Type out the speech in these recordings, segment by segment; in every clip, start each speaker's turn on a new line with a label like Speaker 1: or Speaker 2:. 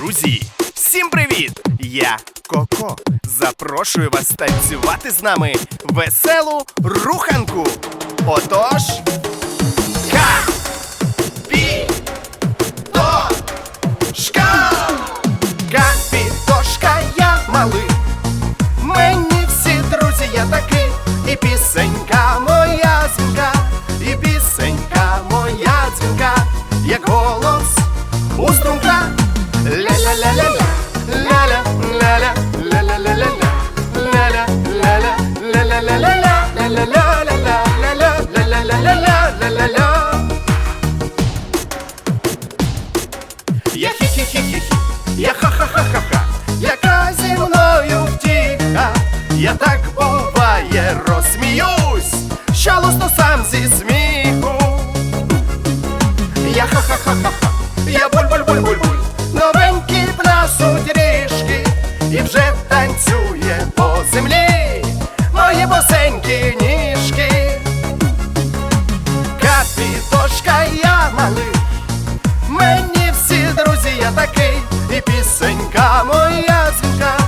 Speaker 1: Друзі, всім привіт! Я Коко. Запрошую вас танцювати з нами веселу руханку. Отож. Я хі-хі-хі-хі, я ха-ха-ха-ха-ха, яка зі мною втіха, я так буває розсміюсь, що лусну сам зі сміху. Я ха-ха-ха-ха-ха, я буль-буль-буль-буль-буль, пісенька моя дзвінка,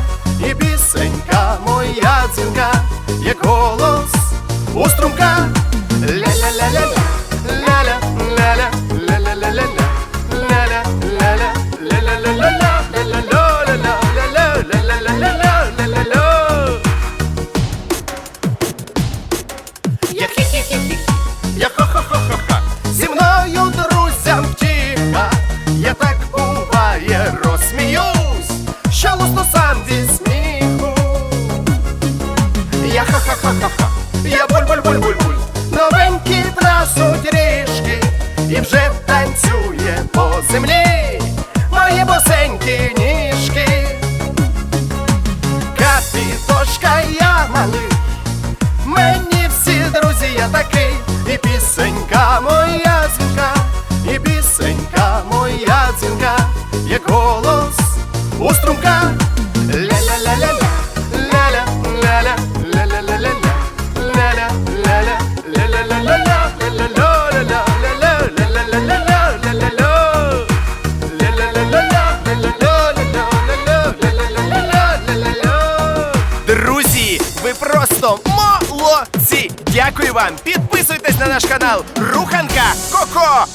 Speaker 1: і пісенька моя дзвінка, як голос у струмка. Ля-ля-ля-ля-ля, ля-ля, ля-ля, ля-ля-ля-ля-ля, ля-ля, ля-ля, ля-ля-ля-ля-ля, ля-ля-ля-ля-ля, ля-ля-ля-ля-ля-ля-ля. Я хі-хі-хі-хі, сам зі сміху. Я ха-ха-ха-ха-ха, я буль-буль-буль-буль-буль, новенькі трасуть ріжки, і вже танцює по землі мої босенькі ніжки. Капітошка, я малий. Мені всі друзі, я такий, і пісенька моя дзвінка, і пісенька моя дзвінка, як голос у струмка. Друзі, ви просто молодці! Дякую вам! Підписуйтесь на наш канал Руханка Коко!